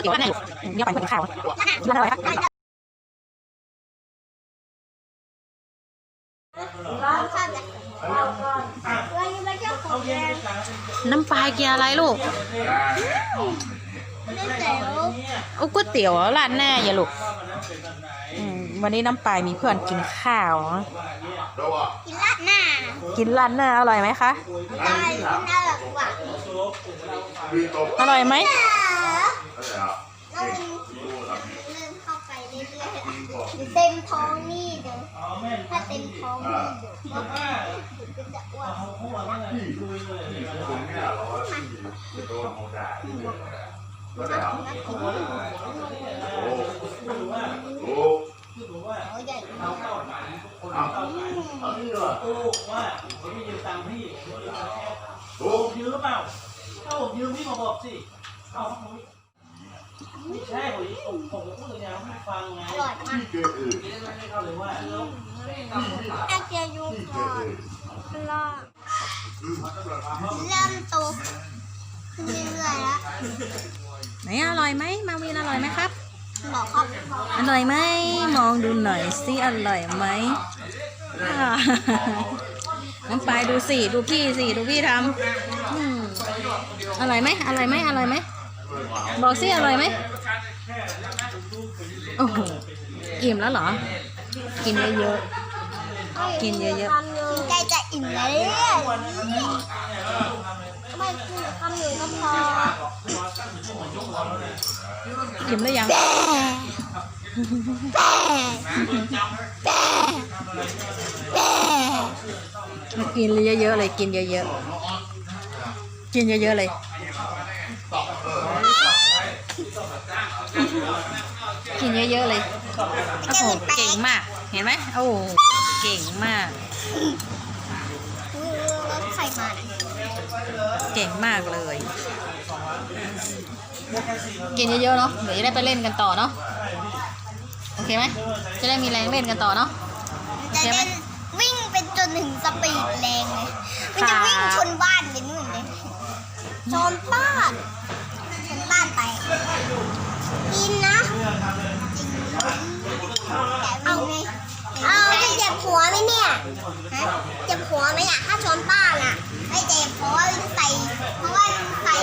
เกี่ยวกับไหนเนี่ยไปกินข้าวกินอะไรครับน้ำปลากินอะไรลูกโอ้ก๋วยเตี๋ยวร้านหน้าอย่าลูกอืมวันนี้น้ำปลามีเพื่อนกินข้าวเนอะกินราดหน้า กินร้านหน้าอร่อยไหมคะได้กินได้แบบหวานอร่อยไหม แล้วมันเริ่มเข้าไปเรื่อยๆเต็มท้องนี่เดี๋ยวถ้าเต็มท้องนี่เดี๋ยวก็จะอ้วนเขาใหญ่ผมยืมหรือเปล่าถ้าผมยืมพี่มาบอกสิเอาผม ไม่ใช่ผมผมผมจะพูดอย่างให้ฟังไงอร่อยมากไม่เข้าเลยว่าแค่เจียยูก่อนรอเริ่มโตขึ้นเรื่อยๆแล้วไหนอร่อยไหมมาวินอร่อยไหมครับ บอกครับอร่อยไหมมองดูหน่อยสิอร่อยไหมอ่าน้องปายดูสิดูพี่สิดูพี่ทำอืมอร่อยไหมอร่อยไหมอร่อยไหม บอกสิอร่อยไหมโอ้โหอิ่มแล้วเหรอ กินเยอะๆกินเยอะๆใจจะอิ่มแล้วเนี่ยไม่กินคำหนึ่งก็พออิ่มแล้วยังกินเยอะๆเลยกินเยอะๆกินเยอะๆเลย กินเยอะๆเลย โอ้โห เก่งมาก เห็นไหมโอ้โห เก่งมาก รถใครมาเนี่ยเก่งมากเลย กินเยอะๆเนาะ เดี๋ยวจะได้ไปเล่นกันต่อเนาะ โอเคไหม จะได้มีแรงเล่นกันต่อเนาะ จะเล่นวิ่งเป็นจนถึงสปีดแรง นบ้านอะ ไม่เจ็บเพราะว่าใส่ เพราะว่าใส่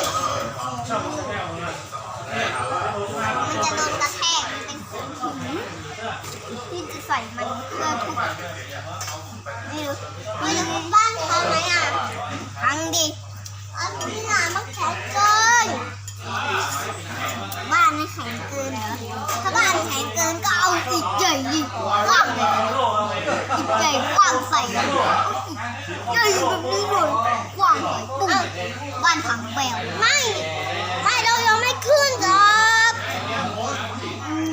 มันจะโดนกระแทกมันเป็นหินที่จะใส่มันเพื่อทุกไม่รู้ไม่รู้บ้านเขาไหมอะพังดิอันนี้น่ะมันแข็งเกิน บ้านไม่แข็งเกินเหรอ ถ้าบ้านแข็งเกินก็เอาอิฐใหญ่ดิกว้าง ใหญ่กว้างใส่ใหญ่แบบนี้เลยกว้างใส่ปุ้งบ้านพังแปลวไม่ ไม่เรายังไม่ขึ้นครับ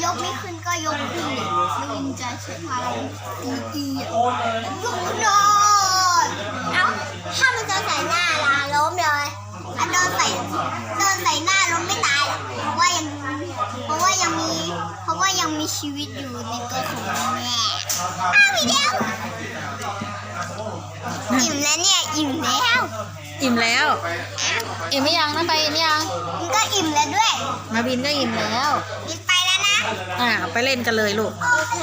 ยกไม่ขึ้นก็ยกขึ้นดิไม่ยินจะใช้พลังอีอียกขึ้นเลยเอ้าถ้ามันจะใส่หน้าล่ะล้มเลยถ้าโดนใส่โดนใส่หน้าล้มไม่ตายหรอกเพราะว่ายังเพราะว่ายังมี เพราะว่ายังมีชีวิตอยู่ในตัวของแม่ อ้าวพี่เดียวอิ่มแล้วเนี่ยอิ่มแล้วอิ่มแล้ว อิ่มไม่ยังนะไปอิ่มยังมันก็อิ่มแล้วด้วย มาวินก็อิ่มแล้วกินไปแล้วนะ อ่าไปเล่นกันเลยลูก โอเค